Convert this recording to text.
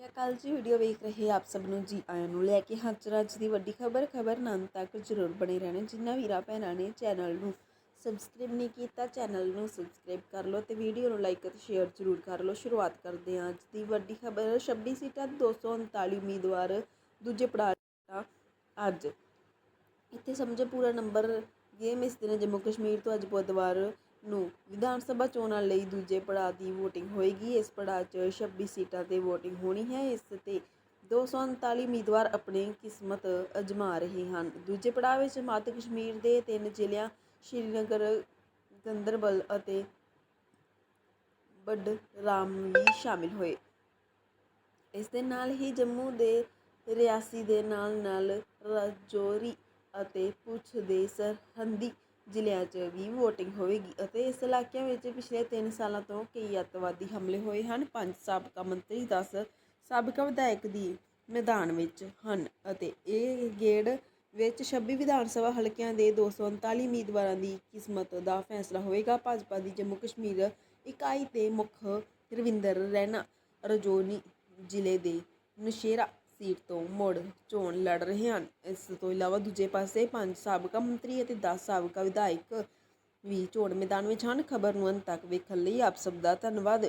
ਇਹ ਕੱਲ ਜੀ ਵੀਡੀਓ ਵੇਖ ਰਹੇ ਆਪ ਸਭ ਨੂੰ ਜੀ ਆਇਆਂ ਨੂੰ ਲੈ ਕੇ ਹਾਜ਼ਰ ਅੱਜ ਦੀ ਵੱਡੀ ਖਬਰ ਖਬਰ ਨਾਲ ਤੱਕ ਜ਼ਰੂਰ ਬਣੇ ਰਹਿਣਾ, ਜਿੰਨਾ ਵੀਰਾਂ ਭੈਣਾਂ ਨੇ ਚੈਨਲ ਨੂੰ ਸਬਸਕ੍ਰਾਈਬ ਨਹੀਂ ਕੀਤਾ ਚੈਨਲ ਨੂੰ ਸਬਸਕ੍ਰਾਈਬ ਕਰ ਲਓ ਤੇ ਵੀਡੀਓ ਨੂੰ ਲਾਈਕ ਅਤੇ ਸ਼ੇਅਰ ਜ਼ਰੂਰ ਕਰ ਲਓ। ਸ਼ੁਰੂਆਤ ਕਰਦੇ ਹਾਂ ਅੱਜ ਦੀ ਵੱਡੀ ਖਬਰ 26 ਸੀਟਾਂ 239 ਉਮੀਦਵਾਰ, ਦੂਜੇ ਪੜਾਅ ਅੱਜ। ਇੱਥੇ ਸਮਝੋ ਪੂਰਾ ਨੰਬਰ ਗੇਮ ਇਸ ਦਿਨ ਜੰਮੂ ਕਸ਼ਮੀਰ ਤੋਂ ਅੱਜ ਬੁੱਧਵਾਰ ਨੂੰ ਵਿਧਾਨ ਸਭਾ ਚੋਣਾਂ ਲਈ ਦੂਜੇ ਪੜਾਅ ਦੀ VOTING ਹੋਏਗੀ। ਇਸ ਪੜਾਅ 'ਚ 26 ਸੀਟਾਂ ਤੇ VOTING ਹੋਣੀ ਹੈ। ਇਸ ਤੇ 239 ਉਮੀਦਵਾਰ ਆਪਣੀ ਕਿਸਮਤ ਅਜਮਾ ਰਹੇ ਹਨ। ਦੂਜੇ ਪੜਾਅ ਵਿੱਚ ਮੱਧ ਕਸ਼ਮੀਰ ਦੇ ਤਿੰਨ ਜ਼ਿਲ੍ਹਿਆਂ ਸ਼੍ਰੀਨਗਰ, ਗੰਦਰਬਲ ਅਤੇ ਬਡਰਾਮ ਵੀ ਸ਼ਾਮਿਲ ਹੋਏ। ਇਸ ਦੇ ਨਾਲ ਹੀ ਜੰਮੂ ਦੇ ਰਿਆਸੀ ਦੇ ਨਾਲ ਨਾਲ ਰਾਜੌਰੀ ਅਤੇ ਪੁੱਛ ਦੇ ਸਰਹੰਦੀ ਜ਼ਿਲ੍ਹਿਆਂ 'ਚ ਵੀ ਵੋਟਿੰਗ ਹੋਵੇਗੀ ਅਤੇ ਇਸ ਇਲਾਕਿਆਂ ਵਿੱਚ ਪਿਛਲੇ 3 ਸਾਲਾਂ ਤੋਂ ਕਈ ਅੱਤਵਾਦੀ ਹਮਲੇ ਹੋਏ ਹਨ। ਪੰਜ ਸਾਬਕਾ ਮੰਤਰੀ 10 ਸਾਬਕਾ ਵਿਧਾਇਕ ਦੀ ਮੈਦਾਨ ਵਿੱਚ ਹਨ ਅਤੇ ਇਹ ਗੇੜ ਵਿੱਚ 26 ਵਿਧਾਨ ਸਭਾ ਹਲਕਿਆਂ ਦੇ 239 ਉਮੀਦਵਾਰਾਂ ਦੀ ਕਿਸਮਤ ਦਾ ਫੈਸਲਾ ਹੋਵੇਗਾ। ਭਾਜਪਾ ਦੀ ਜੰਮੂ ਕਸ਼ਮੀਰ ਇਕਾਈ ਦੇ ਮੁੱਖ ਰਵਿੰਦਰ ਰੈਨਾ ਰਜੋਨੀ ਜ਼ਿਲ੍ਹੇ ਦੇ ਨਸ਼ੇਰਾ ਸੀਟ ਤੋਂ ਮੁੜ ਚੋਣ ਲੜ ਰਹੇ ਹਨ। ਇਸ ਤੋਂ ਇਲਾਵਾ ਦੂਜੇ ਪਾਸੇ ਪੰਜ ਸਾਬਕਾ ਮੰਤਰੀ ਅਤੇ 10 ਸਾਬਕਾ ਵਿਧਾਇਕ ਵੀ ਚੋਣ ਮੈਦਾਨ ਵਿੱਚ ਹਨ। ਖਬਰ ਨੂੰ ਅੰਤ ਤੱਕ ਵੇਖਣ ਲਈ ਆਪ ਸਭ ਦਾ ਧੰਨਵਾਦ।